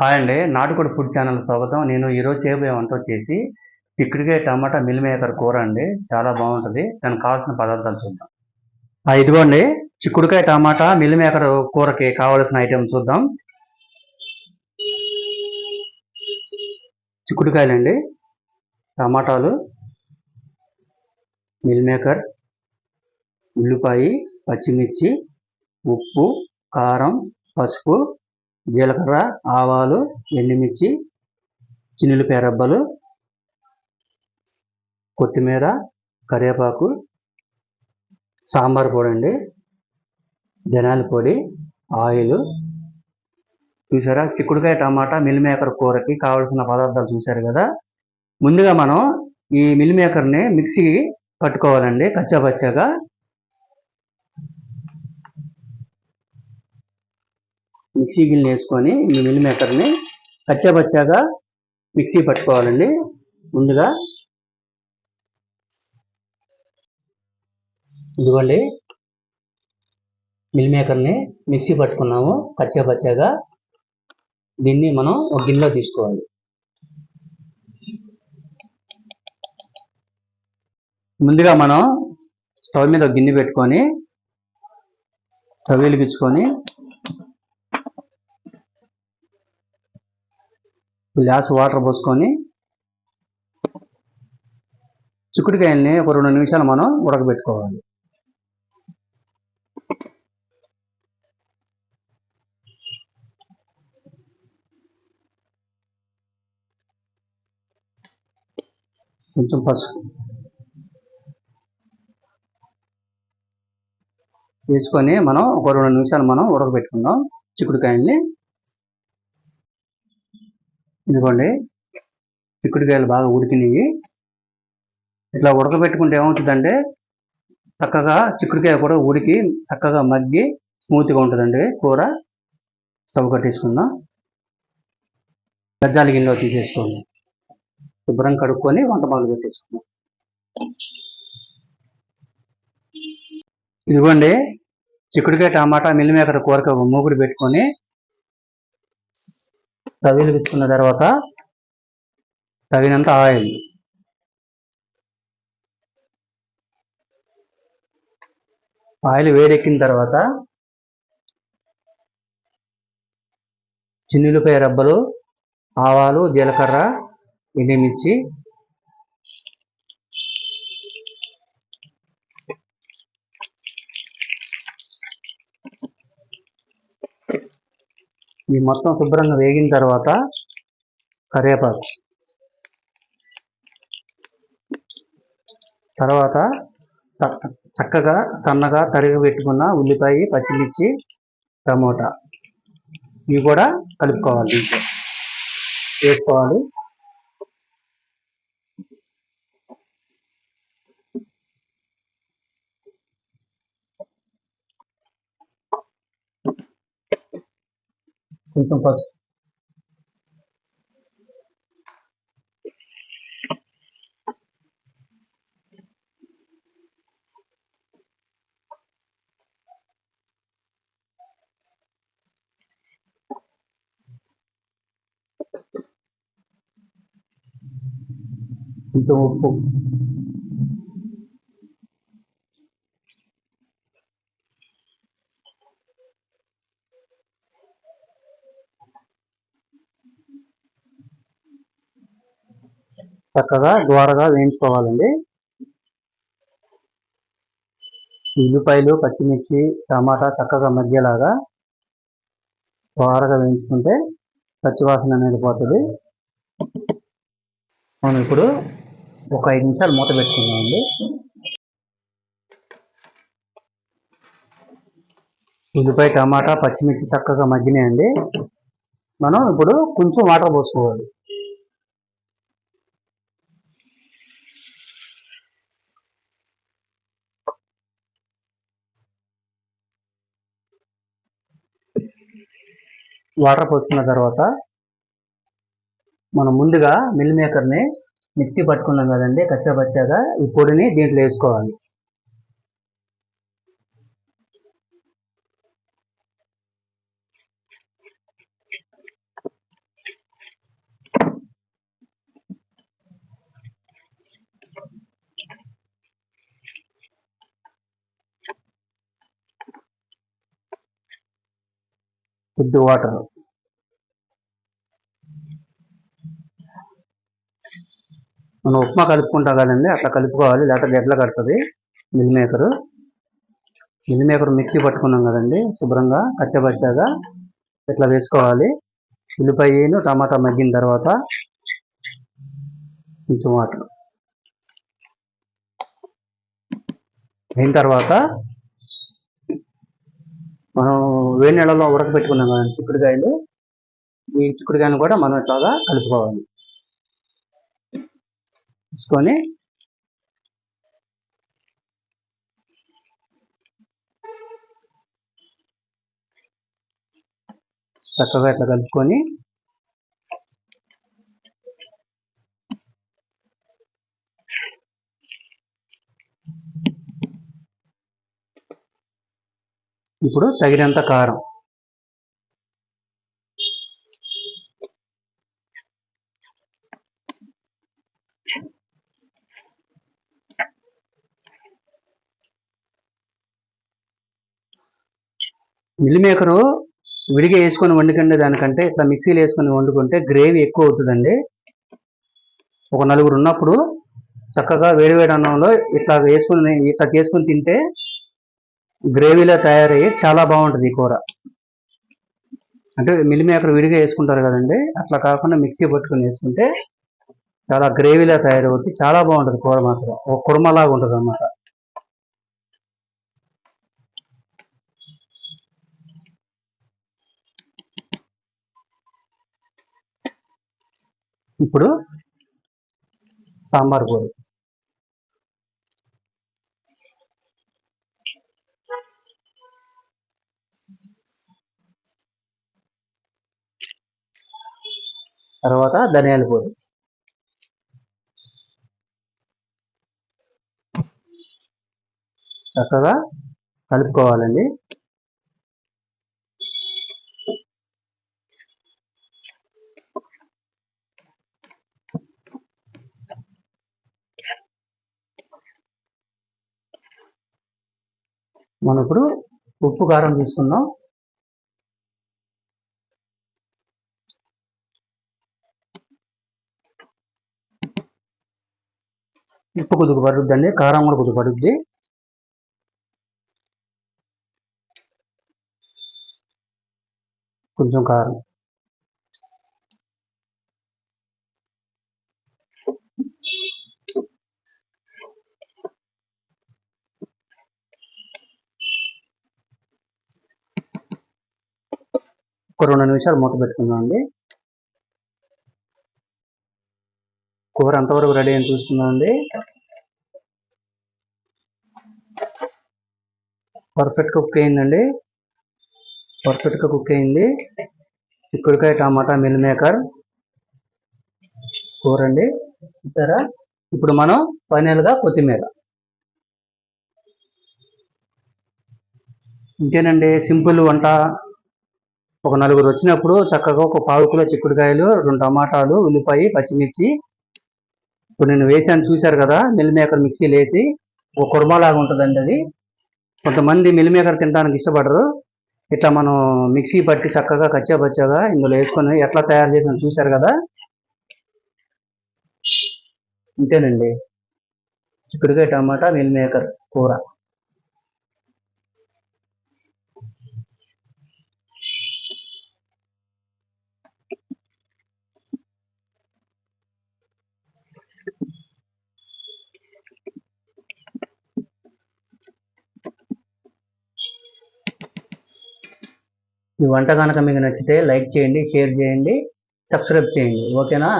Hi అండి నాటుకోడి food channel స్వాగతం. నేను ఈరోజు చేయబోయే వంట వచ్చేసి చిక్కుడుకాయ టమాటా మిల్ మేకర్ కూర అండి. చాలా బాగుంటుంది. దానికి కావాల్సిన పదార్థాలు చూద్దాం. ఇదిగోండి చిక్కుడుకాయ టమాటా మిల్ మేకర్ కూరకి కావాల్సిన ఐటెం చూద్దాం. చిక్కుడుకాయలండి టమాటాలు మిల్ మేకర్ ఉల్లిపాయ పచ్చిమిర్చి ఉప్పు కారం పసుపు జీలకర్ర ఆవాలు ఎండుమిర్చి చిన్నులపాయ రబ్బలు కొత్తిమీర కరివేపాకు సాంబార్ పొడి అండి ధనాల పొడి ఆయిల్. చూసారా? చిక్కుడుకాయ టమాటా మిల్ మేకర్ కూరకి కావలసిన పదార్థాలు చూసారు కదా? ముందుగా మనం ఈ మిల్ మేకర్ని మిక్సీ పట్టుకోవాలండి కచ్చా మిక్సీ గిన్నె వేసుకొని మీ మిల్ మేకర్ని కచ్చాబచ్చాగా మిక్సీ పట్టుకోవాలండి. ముందుగా ఇదిగోండి మిల్ మేకర్ని మిక్సీ పట్టుకున్నాము కచ్చాబచ్చాగా దీన్ని మనం ఒక గిన్నెలో తీసుకోవాలి. ముందుగా మనం స్టవ్ మీద గిన్నె పెట్టుకొని స్టవ్ వెలిగించుకొని గ్లాస్ వాటర్ పోసుకొని చిక్కుడుకాయల్ని ఒక రెండు నిమిషాలు మనం ఉడకబెట్టుకోవాలి. కొంచెం పసుపు వేసుకొని మనం ఒక రెండు నిమిషాలు మనం ఉడకబెట్టుకుందాం. చిక్కుడుకాయల్ని ఇదిగోండి. చిక్కుడుకాయలు బాగా ఉడికినవి ఇట్లా ఉడకబెట్టుకుంటే ఏమవుతుందంటే చక్కగా చిక్కుడుకాయ కూడా ఉడికి చక్కగా మగ్గి స్మూత్గా ఉంటుందండి కూర. స్టవ్ కట్టేసుకుందాం. గజ్జాల గిన్నెలో తీసేసుకోండి. శుభ్రం కడుక్కొని వంట మొదలు పెట్టేసుకుందాం. ఇదిగోండి. చిక్కుడుకాయ టమాటా మిల్ కూరక మూగుడు పెట్టుకొని తవిలు విచ్చుకున్న తర్వాత తగినంత ఆయిల్. ఆయిల్ వేడెక్కిన తర్వాత చిన్నులపై రబ్బలు ఆవాలు జీలకర్ర ఎండుమిర్చి ఇవి మొత్తం శుభ్రంగా వేగిన తర్వాత కరివేపాకు. తర్వాత చక్క- చక్కగా సన్నగా తరిగి పెట్టుకున్న ఉల్లిపాయ పచ్చిమిర్చి టమోటా. ఇవి కూడా కలుపుకోవాలి. దీంట్లో వేసుకోవాలి కొంచెం పసుపు కొంచెం ఉప్పు చక్కగా ద్వారగా వేయించుకోవాలండి. ఉల్లిపాయలు పచ్చిమిర్చి టమాటా చక్కగా మధ్యలాగా ద్వారగా వేయించుకుంటే పచ్చివాసన అనేది పోతుంది. మనం ఇప్పుడు ఒక ఐదు నిమిషాలు మూత పెట్టుకుందామండి. ఉల్లిపాయ టమాటా పచ్చిమిర్చి చక్కగా మగ్గినాయండి. మనం ఇప్పుడు కొంచెం వాటర్ పోసుకోవాలి. వాటర్ పోసుకున్న తర్వాత మనం ముందుగా మిల్ మేకర్ని మిక్సీ పట్టుకున్నాం కదండి కచ్చా పచ్చాగా ఈ పొడిని దీంట్లో వేసుకోవాలి. Food water. మనం ఉప్మా కలుపుకుంటా కదండి అట్లా కలుపుకోవాలి లేకపోతే ఎట్లా కడుతుంది meal maker. Meal maker mixie పట్టుకున్నాం కదండి శుభ్రంగా కచ్చబచ్చాగా ఇట్లా వేసుకోవాలి. ఉల్లిపాయను టమాటా మగ్గిన తర్వాత కొంచెం వాటర్. అయిన తర్వాత మనం వేడి నెలలో ఉడకబెట్టుకున్నాం కదండి చిక్కుడుకాయలు. ఈ చిక్కుడుకాయను కూడా మనం ఇట్లాగా కలుపుకోవాలి. తీసుకొని చక్కగా ఇట్లా కలుపుకొని ఇప్పుడు తగినంత కారం. మిల్ మేకరు విడిగా వేసుకొని వండుకండి దానికంటే ఇట్లా మిక్సీలో వేసుకొని వండుకుంటే గ్రేవీ ఎక్కువ అవుతుందండి. ఒక నలుగురు ఉన్నప్పుడు చక్కగా వేడివేడి అన్నంలో ఇట్లా వేసుకుని ఇట్లా చేసుకుని తింటే గ్రేవీలో తయారయ్యి చాలా బాగుంటుంది ఈ కూర. అంటే మిల్ మేకర్ విడిగా వేసుకుంటారు కదండి అట్లా కాకుండా మిక్సీ పట్టుకొని వేసుకుంటే చాలా గ్రేవీలా తయారవుతుంది చాలా బాగుంటుంది కూర మాత్రం. ఒక కుర్మలాగా ఉంటుంది అన్నమాట ఇప్పుడు సాంబార్ కూర. తర్వాత ధనియాల పొడి. చక్కగా కలుపుకోవాలండి. మనం ఇప్పుడు ఉప్పు కారం తీసుకుందాం. ఉప్పు కొద్దిగా పడుద్దండి కారం కూడా కొద్దిగా పడుద్ది. కొంచెం కారం ఒక రెండు నిమిషాలు మూత పెట్టుకుందాం అండి కూర ఎంతవరకు రెడీ అని చూస్తున్నాం అండి పర్ఫెక్ట్ కుక్ అయిందండి. పర్ఫెక్ట్గా కుక్ అయింది. చిక్కుడుకాయ టమాటా మిల్ మేకర్. కూర అండి. చూసారా? ఇప్పుడు మనం ఫైనల్గా కొత్తిమీర. ఇంకేనండి సింపుల్ వంట. ఒక నలుగురు వచ్చినప్పుడు చక్కగా ఒక పావు కిలో చిక్కుడుకాయలు రెండు టమాటాలు ఉల్లిపాయ పచ్చిమిర్చి ఇప్పుడు నేను వేసాను చూశారు కదా మిల్ మేకర్ మిక్సీలో వేసి ఒక కుర్మాలాగా ఉంటుందండి అది. కొంతమంది మిల్ మేకర్ తినడానికి ఇష్టపడరు. ఇట్లా మనం మిక్సీ పట్టి చక్కగా కచ్చా పచ్చాగా ఇందులో వేసుకొని ఎట్లా తయారు చేసిన చూశారు కదా. ఇంతేనండి. చిక్కుడుకాయ టమాటా మిల్ మేకర్ కూర. ఈ వంట కనుక మీకు నచ్చితే లైక్ చేయండి షేర్ చేయండి సబ్స్క్రైబ్ చేయండి. ఓకేనా?